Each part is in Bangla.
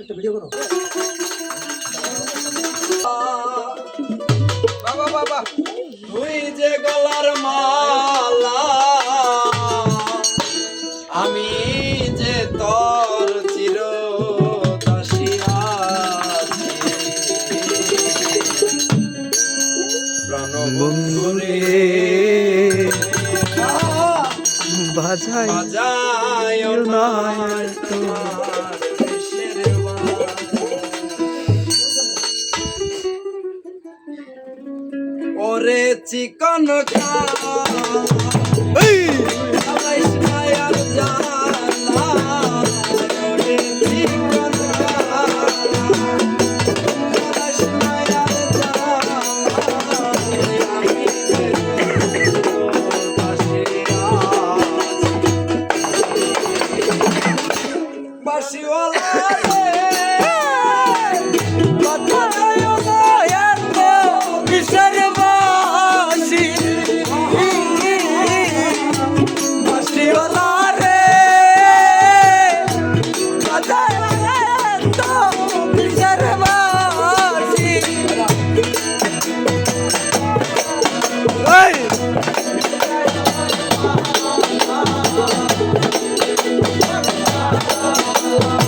একটা তুই যে গলার মালা আমি যে তোর চির বন্ধুরে বাজায় বাজায় নাই তোমার ওরে চিকন খা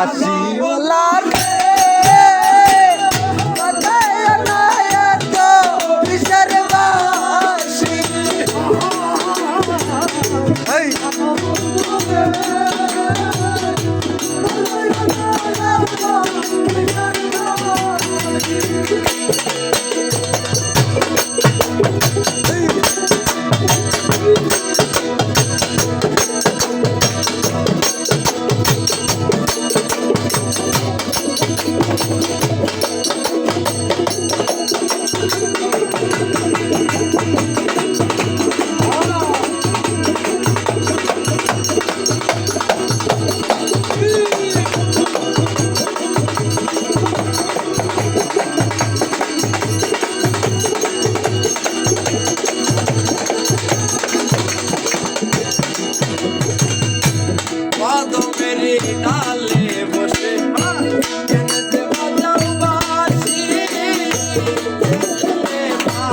I see a Allah.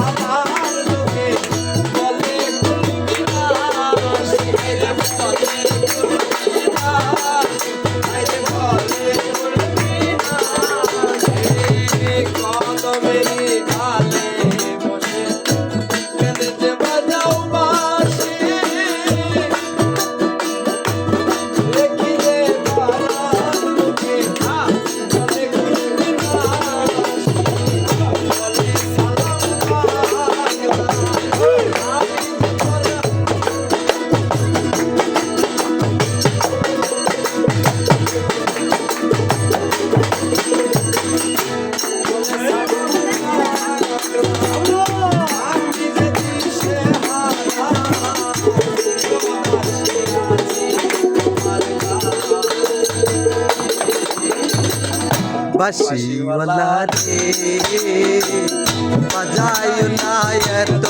Baba. বাসিওয়ালা রে বাজায় না এত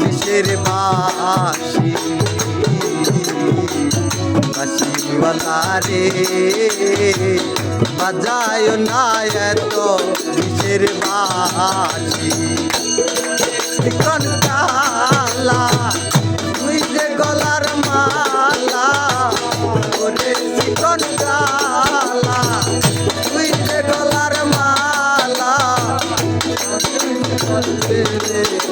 বিষের বাসি। বাসিওয়ালা রে বাজায় না এত বিষের বাসি। I'm